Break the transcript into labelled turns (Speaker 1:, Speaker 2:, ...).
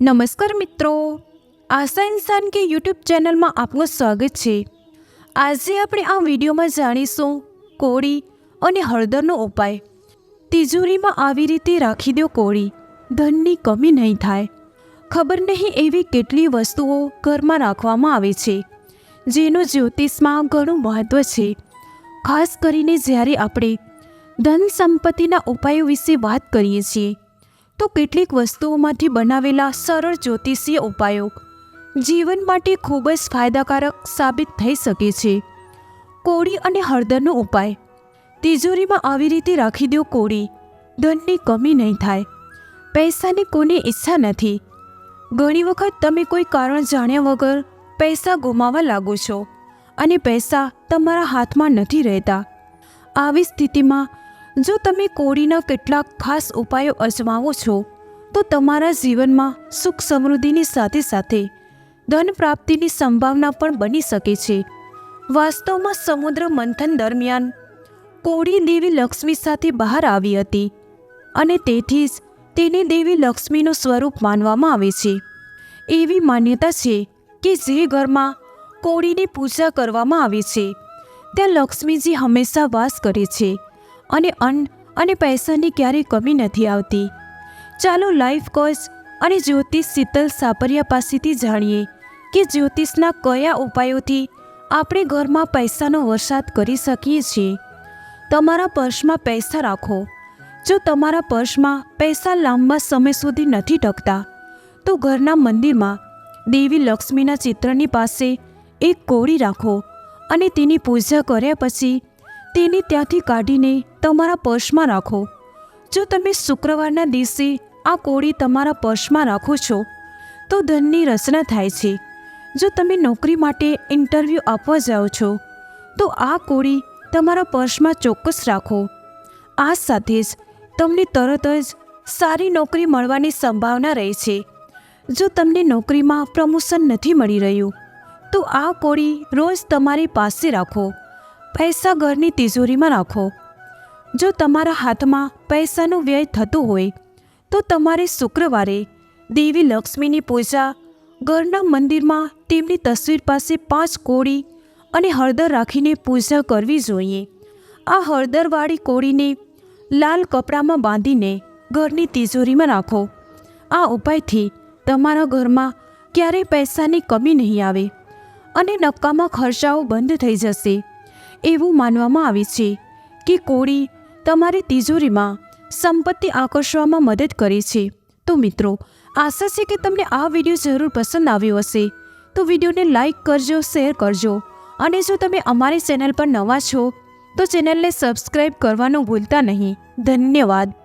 Speaker 1: નમસ્કાર મિત્રો. આશા ઇન્સાન કે યુટ્યુબ ચેનલમાં આપનું સ્વાગત છે. આજે આપણે આ વિડીયોમાં જાણીશું કોળી અને હળદરનો ઉપાય. તિજોરીમાં આવી રીતે રાખી દો કોળી. ધનની કમી નહીં થાય. ખબર નહીં એવી કેટલી વસ્તુઓ ઘરમાં રાખવામાં આવે છે. જેનું જ્યોતિષમાં ઘણું મહત્ત્વ છે. ખાસ કરીને જ્યારે આપણે ધન સંપત્તિના ઉપાયો વિશે વાત કરીએ છીએ તો કેટલીક વસ્તુઓમાંથી બનાવેલા સરળ જ્યોતિષીય ઉપાયો જીવન માટે ખૂબ જ ફાયદાકારક સાબિત થઈ શકે છે. કોળી અને હળદરનો ઉપાય. તિજોરીમાં આવી રીતે રાખી દો કોળી. ધનની કમી નહીં થાય. પૈસાની કોને ઈચ્છા નથી. ઘણી વખત તમે કોઈ કારણ જાણ્યા વગર પૈસા ગુમાવવા લાગો છો અને પૈસા તમારા હાથમાં નથી રહેતા. આવી સ્થિતિમાં જો તમે કોળીના કેટલાક ખાસ ઉપાયો અજમાવો છો, તો તમારા જીવનમાં સુખ સમૃદ્ધિની સાથે સાથે ધન પ્રાપ્તિની સંભાવના પણ બની શકે છે. વાસ્તવમાં સમુદ્ર મંથન દરમિયાન કોળી દેવી લક્ષ્મી સાથે બહાર આવી હતી અને તેથી જ તેને દેવી લક્ષ્મીનું સ્વરૂપ માનવામાં આવે છે. એવી માન્યતા છે કે જે ઘરમાં કોળીની પૂજા કરવામાં આવે છે, ત્યાં લક્ષ્મીજી હંમેશા વાસ કરે છે. અને અન્ન અને પૈસાની ક્યારેય કમી નથી આવતી. ચાલો લાઈફ કોચ અને જ્યોતિષ શીતલ સાપરિયા પાસેથી જાણીએ કે જ્યોતિષના કયા ઉપાયોથી આપણે ઘરમાં પૈસાનો વરસાદ કરી શકીએ છીએ. તમારા પર્સમાં પૈસા રાખો. જો તમારા પર્સમાં પૈસા લાંબા સમય સુધી નથી ટકતા, તો ઘરના મંદિરમાં દેવી લક્ષ્મીના ચિત્રની પાસે એક કોળી રાખો અને તેની પૂજા કર્યા પછી તેને ત્યાંથી કાઢીને તમારા પર્સમાં રાખો. જો તમે શુક્રવારના દિવસે આ કોળી તમારા પર્સમાં રાખો છો, તો ધનની રચના થાય છે. જો તમે નોકરી માટે ઇન્ટરવ્યૂ આપવા જાઓ છો, તો આ કોળી તમારા પર્સમાં ચોક્કસ રાખો. આ સાથે જ તમને તરત જ સારી નોકરી મળવાની સંભાવના રહે છે. જો તમને નોકરીમાં પ્રમોશન નથી મળી રહ્યું, તો આ કોળી રોજ તમારી પાસે રાખો. પૈસા ઘરની તિજોરીમાં રાખો. જો તમારા હાથમાં પૈસાનો વ્યય થતો હોય, તો તમારે શુક્રવારે દેવી લક્ષ્મીની પૂજા, ઘરના મંદિરમાં તેમની તસવીર પાસે પાંચ કોળી અને હળદર રાખીને પૂજા કરવી જોઈએ. આ હળદરવાળી કોળીને લાલ કપડામાં બાંધીને ઘરની તિજોરીમાં રાખો. આ ઉપાયથી તમારા ઘરમાં ક્યારેય પૈસાની કમી નહીં આવે અને નક્કામાં ખર્ચાઓ બંધ થઈ જશે. એવું માનવામાં આવે છે કે કોળી તમારી તિજોરીમાં સંપત્તિ આકર્ષવામાં મદદ કરે છે. તો મિત્રો, આશા છે કે તમને આ વીડિયો જરૂર પસંદ આવ્યો હશે. તો વિડીયોને લાઇક કરજો, શેર કરજો અને જો તમે અમારી ચેનલ પર નવા છો, તો ચેનલને સબસ્ક્રાઈબ કરવાનું ભૂલતા નહીં. ધન્યવાદ.